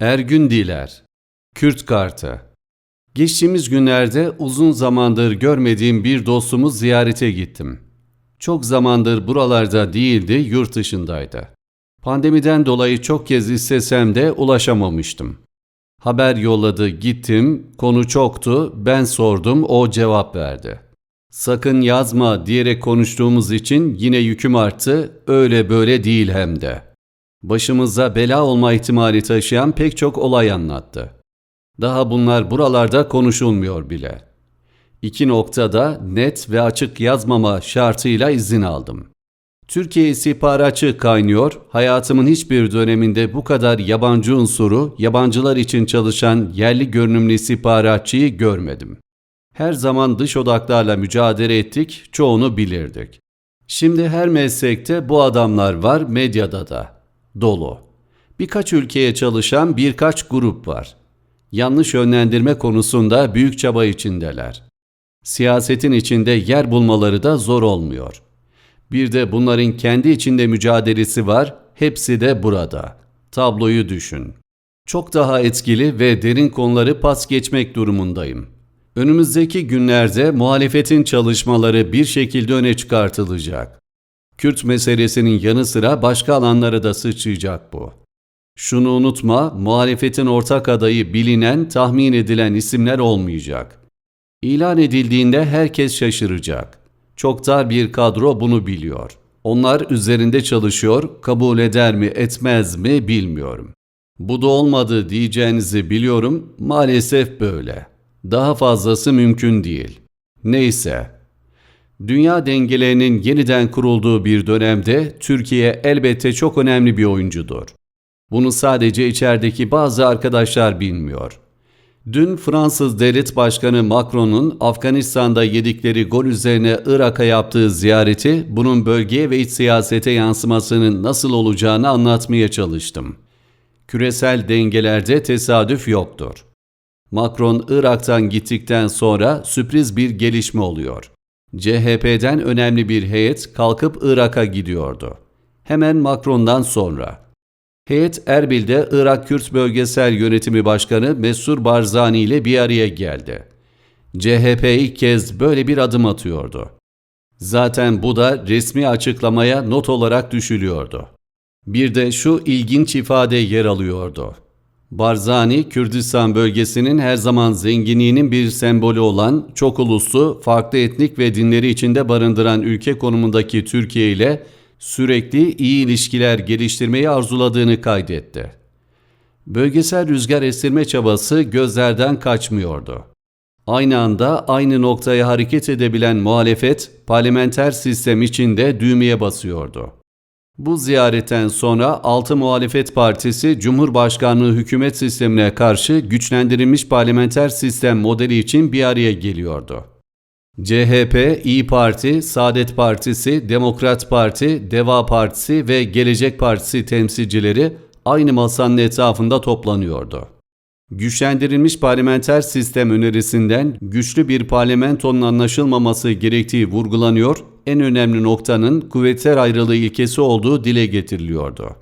Ergün Diler Kürt Kartı Geçtiğimiz günlerde uzun zamandır görmediğim bir dostumu ziyarete gittim. Çok zamandır buralarda değildi, yurt dışındaydı. Pandemiden dolayı çok kez istesem de ulaşamamıştım. Haber yolladı, gittim, konu çoktu, ben sordum, o cevap verdi. Sakın yazma diyerek konuştuğumuz için yine yüküm arttı, öyle böyle değil hem de. Başımıza bela olma ihtimali taşıyan pek çok olay anlattı. Daha bunlar buralarda konuşulmuyor bile. İki noktada net ve açık yazmama şartıyla izin aldım. Türkiye istihbaratçı kaynıyor, hayatımın hiçbir döneminde bu kadar yabancı unsuru, yabancılar için çalışan yerli görünümlü istihbaratçıyı görmedim. Her zaman dış odaklarla mücadele ettik, çoğunu bilirdik. Şimdi her meslekte bu adamlar var, medyada da. Dolu. Birkaç ülkeye çalışan birkaç grup var. Yanlış yönlendirme konusunda büyük çaba içindeler. Siyasetin içinde yer bulmaları da zor olmuyor. Bir de bunların kendi içinde mücadelesi var, hepsi de burada. Tabloyu düşün. Çok daha etkili ve derin konuları pas geçmek durumundayım. Önümüzdeki günlerde muhalefetin çalışmaları bir şekilde öne çıkartılacak. Kürt meselesinin yanı sıra başka alanlara da sıçrayacak bu. Şunu unutma, muhalefetin ortak adayı bilinen, tahmin edilen isimler olmayacak. İlan edildiğinde herkes şaşıracak. Çok dar bir kadro bunu biliyor. Onlar üzerinde çalışıyor, kabul eder mi etmez mi bilmiyorum. Bu da olmadı diyeceğinizi biliyorum, maalesef böyle. Daha fazlası mümkün değil. Neyse. Dünya dengelerinin yeniden kurulduğu bir dönemde Türkiye elbette çok önemli bir oyuncudur. Bunu sadece içerideki bazı arkadaşlar bilmiyor. Dün Fransız Devlet Başkanı Macron'un Afganistan'da yedikleri gol üzerine Irak'a yaptığı ziyareti bunun bölgeye ve iç siyasete yansımasının nasıl olacağını anlatmaya çalıştım. Küresel dengelerde tesadüf yoktur. Macron Irak'tan gittikten sonra sürpriz bir gelişme oluyor. CHP'den önemli bir heyet kalkıp Irak'a gidiyordu. Hemen Macron'dan sonra. Heyet Erbil'de Irak Kürt Bölgesel Yönetimi Başkanı Mesur Barzani ile bir araya geldi. CHP ilk kez böyle bir adım atıyordu. Zaten bu da resmi açıklamaya not olarak düşülüyordu. Bir de şu ilginç ifade yer alıyordu. Barzani, Kürdistan bölgesinin her zaman zenginliğinin bir sembolü olan, çok uluslu, farklı etnik ve dinleri içinde barındıran ülke konumundaki Türkiye ile sürekli iyi ilişkiler geliştirmeyi arzuladığını kaydetti. Bölgesel rüzgar estirme çabası gözlerden kaçmıyordu. Aynı anda aynı noktaya hareket edebilen muhalefet, parlamenter sistem içinde düğmeye basıyordu. Bu ziyaretten sonra Altı Muhalefet Partisi Cumhurbaşkanlığı hükümet sistemine karşı güçlendirilmiş parlamenter sistem modeli için bir araya geliyordu. CHP, İyi Parti, Saadet Partisi, Demokrat Parti, Deva Partisi ve Gelecek Partisi temsilcileri aynı masanın etrafında toplanıyordu. Güçlendirilmiş parlamenter sistem önerisinden güçlü bir parlamentonun anlaşılmaması gerektiği vurgulanıyor, en önemli noktanın kuvvetler ayrılığı ilkesi olduğu dile getiriliyordu.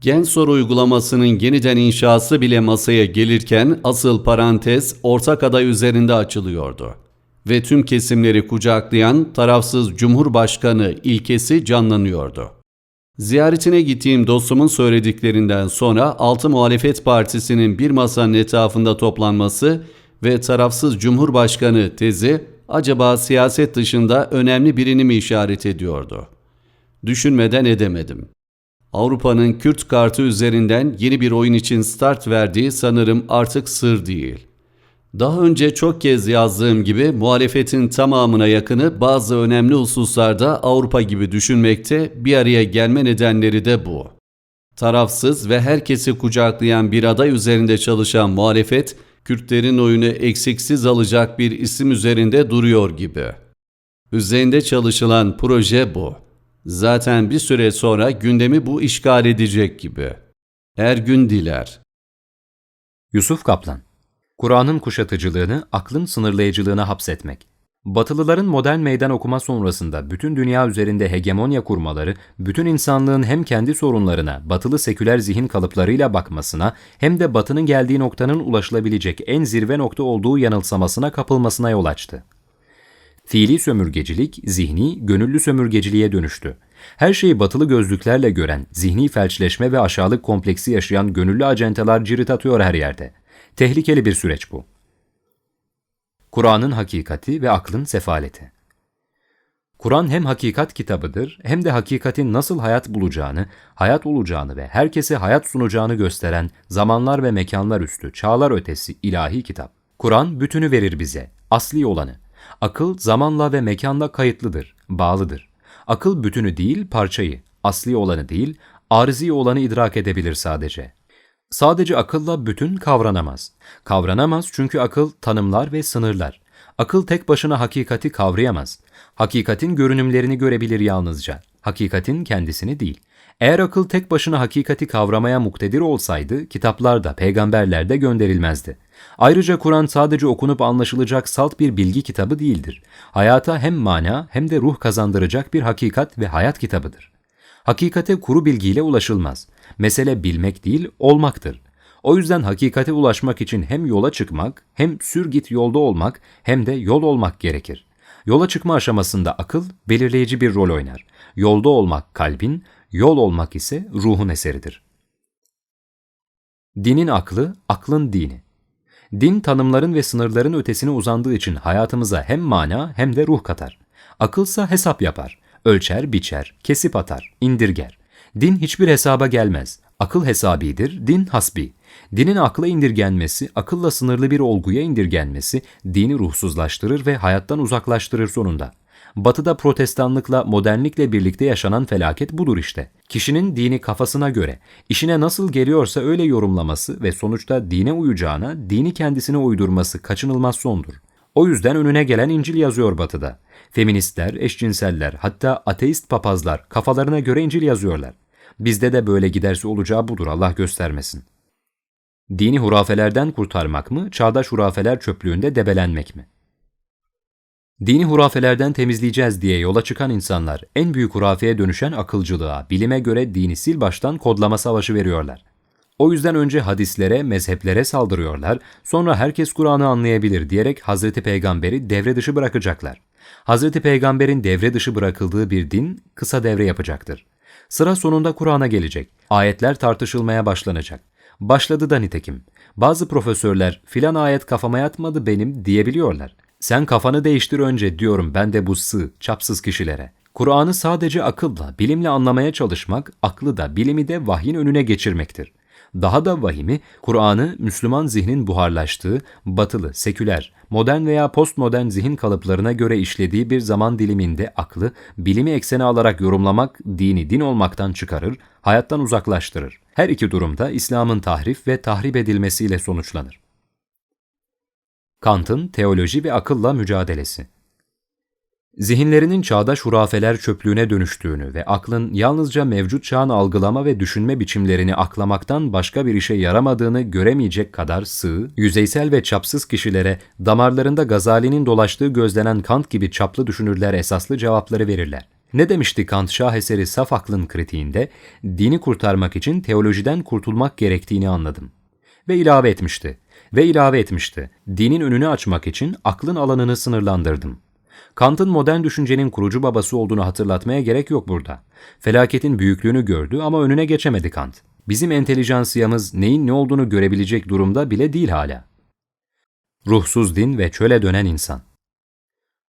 Gen soru uygulamasının yeniden inşası bile masaya gelirken asıl parantez ortak aday üzerinde açılıyordu ve tüm kesimleri kucaklayan tarafsız Cumhurbaşkanı ilkesi canlanıyordu. Ziyaretine gittiğim dostumun söylediklerinden sonra Altı Muhalefet Partisi'nin bir masanın etrafında toplanması ve tarafsız Cumhurbaşkanı tezi acaba siyaset dışında önemli birini mi işaret ediyordu? Düşünmeden edemedim. Avrupa'nın Kürt kartı üzerinden yeni bir oyun için start verdiği sanırım artık sır değil. Daha önce çok kez yazdığım gibi muhalefetin tamamına yakını bazı önemli hususlarda Avrupa gibi düşünmekte bir araya gelme nedenleri de bu. Tarafsız ve herkesi kucaklayan bir aday üzerinde çalışan muhalefet, Kürtlerin oyunu eksiksiz alacak bir isim üzerinde duruyor gibi. Üzerinde çalışılan proje bu. Zaten bir süre sonra gündemi bu işgal edecek gibi. Ergün Diler Yusuf Kaplan Kur'an'ın kuşatıcılığını aklın sınırlayıcılığına hapsetmek. Batılıların modern meydan okuma sonrasında bütün dünya üzerinde hegemonya kurmaları, bütün insanlığın hem kendi sorunlarına, batılı seküler zihin kalıplarıyla bakmasına, hem de batının geldiği noktanın ulaşılabilecek en zirve nokta olduğu yanılsamasına kapılmasına yol açtı. Fiili sömürgecilik, zihni, gönüllü sömürgeciliğe dönüştü. Her şeyi batılı gözlüklerle gören, zihni felçleşme ve aşağılık kompleksi yaşayan gönüllü acenteler cirit atıyor her yerde. Tehlikeli bir süreç bu. Kur'an'ın hakikati ve aklın sefaleti. Kur'an hem hakikat kitabıdır hem de hakikatin nasıl hayat bulacağını, hayat olacağını ve herkese hayat sunacağını gösteren zamanlar ve mekanlar üstü, çağlar ötesi ilahi kitap. Kur'an bütünü verir bize, asli olanı. Akıl zamanla ve mekanla kayıtlıdır, bağlıdır. Akıl bütünü değil parçayı, asli olanı değil, arzi olanı idrak edebilir sadece. Sadece akılla bütün kavranamaz. Kavranamaz çünkü akıl tanımlar ve sınırlar. Akıl tek başına hakikati kavrayamaz. Hakikatin görünümlerini görebilir yalnızca. Hakikatin kendisini değil. Eğer akıl tek başına hakikati kavramaya muktedir olsaydı, kitaplarda, peygamberlerde gönderilmezdi. Ayrıca Kur'an sadece okunup anlaşılacak salt bir bilgi kitabı değildir. Hayata hem mana hem de ruh kazandıracak bir hakikat ve hayat kitabıdır. Hakikate kuru bilgiyle ulaşılmaz. Mesele bilmek değil, olmaktır. O yüzden hakikate ulaşmak için hem yola çıkmak, hem sür git yolda olmak, hem de yol olmak gerekir. Yola çıkma aşamasında akıl belirleyici bir rol oynar. Yolda olmak kalbin, yol olmak ise ruhun eseridir. Dinin aklı, aklın dini. Din tanımların ve sınırların ötesine uzandığı için hayatımıza hem mana hem de ruh katar. Akılsa hesap yapar, ölçer, biçer, kesip atar, indirger. Din hiçbir hesaba gelmez. Akıl hesabidir, din hasbi. Dinin akla indirgenmesi, akılla sınırlı bir olguya indirgenmesi, dini ruhsuzlaştırır ve hayattan uzaklaştırır sonunda. Batı'da protestanlıkla, modernlikle birlikte yaşanan felaket budur işte. Kişinin dini kafasına göre, işine nasıl geliyorsa öyle yorumlaması ve sonuçta dine uyacağına, dini kendisine uydurması kaçınılmaz sondur. O yüzden önüne gelen İncil yazıyor Batı'da. Feministler, eşcinseller, hatta ateist papazlar kafalarına göre İncil yazıyorlar. Bizde de böyle giderse olacağı budur Allah göstermesin. Dini hurafelerden kurtarmak mı, çağdaş hurafeler çöplüğünde debelenmek mi? Dini hurafelerden temizleyeceğiz diye yola çıkan insanlar en büyük hurafeye dönüşen akılcılığa, bilime göre dini sil baştan kodlama savaşı veriyorlar. O yüzden önce hadislere, mezheplere saldırıyorlar, sonra herkes Kur'an'ı anlayabilir diyerek Hazreti Peygamber'i devre dışı bırakacaklar. Hazreti Peygamber'in devre dışı bırakıldığı bir din kısa devre yapacaktır. Sıra sonunda Kur'an'a gelecek. Ayetler tartışılmaya başlanacak. Başladı da nitekim. Bazı profesörler filan ayet kafama yatmadı benim diyebiliyorlar. Sen kafanı değiştir önce diyorum ben de bu sığ, çapsız kişilere. Kur'an'ı sadece akılla, bilimle anlamaya çalışmak, aklı da bilimi de vahyin önüne geçirmektir. Daha da vahimi, Kur'an'ı Müslüman zihnin buharlaştığı, batılı, seküler, modern veya postmodern zihin kalıplarına göre işlediği bir zaman diliminde aklı, bilimi eksene alarak yorumlamak dini din olmaktan çıkarır, hayattan uzaklaştırır. Her iki durumda İslam'ın tahrif ve tahrip edilmesiyle sonuçlanır. Kant'ın teoloji ve akılla mücadelesi Zihinlerinin çağdaş hurafeler çöplüğüne dönüştüğünü ve aklın yalnızca mevcut çağın algılama ve düşünme biçimlerini aklamaktan başka bir işe yaramadığını göremeyecek kadar sığ, yüzeysel ve çapsız kişilere damarlarında Gazali'nin dolaştığı gözlenen Kant gibi çaplı düşünürler esaslı cevapları verirler. Ne demişti Kant şaheseri saf aklın kritiğinde? Dini kurtarmak için teolojiden kurtulmak gerektiğini anladım. Ve ilave etmişti. Ve ilave etmişti. Dinin önünü açmak için aklın alanını sınırlandırdım. Kant'ın modern düşüncenin kurucu babası olduğunu hatırlatmaya gerek yok burada. Felaketin büyüklüğünü gördü ama önüne geçemedi Kant. Bizim entelijansiyamız neyin ne olduğunu görebilecek durumda bile değil hala. Ruhsuz din ve çöle dönen insan.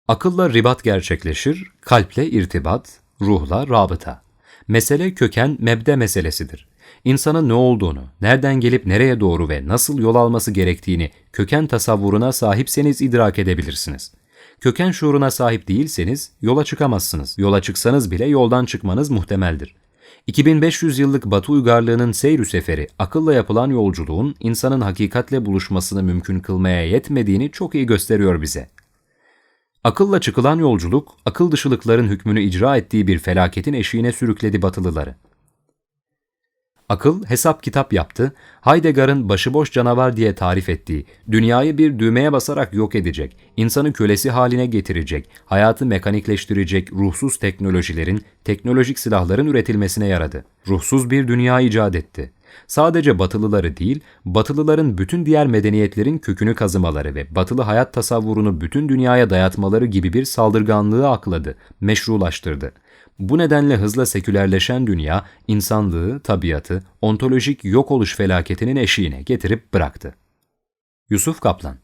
Akılla ribat gerçekleşir, kalple irtibat, ruhla rabıta. Mesele köken mebde meselesidir. İnsanın ne olduğunu, nereden gelip nereye doğru ve nasıl yol alması gerektiğini köken tasavvuruna sahipseniz idrak edebilirsiniz. Köken şuuruna sahip değilseniz yola çıkamazsınız. Yola çıksanız bile yoldan çıkmanız muhtemeldir. 2500 yıllık Batı uygarlığının seyr seferi, akılla yapılan yolculuğun insanın hakikatle buluşmasını mümkün kılmaya yetmediğini çok iyi gösteriyor bize. Akılla çıkılan yolculuk, akıl dışılıkların hükmünü icra ettiği bir felaketin eşiğine sürükledi Batılıları. Akıl hesap kitap yaptı, Heidegger'ın başıboş canavar diye tarif ettiği, dünyayı bir düğmeye basarak yok edecek, insanı kölesi haline getirecek, hayatı mekanikleştirecek ruhsuz teknolojilerin, teknolojik silahların üretilmesine yaradı. Ruhsuz bir dünya icat etti. Sadece batılıları değil, batılıların bütün diğer medeniyetlerin kökünü kazımaları ve batılı hayat tasavvurunu bütün dünyaya dayatmaları gibi bir saldırganlığı akladı, meşrulaştırdı. Bu nedenle hızla sekülerleşen dünya, insanlığı, tabiatı, ontolojik yok oluş felaketinin eşiğine getirip bıraktı. Yusuf Kaplan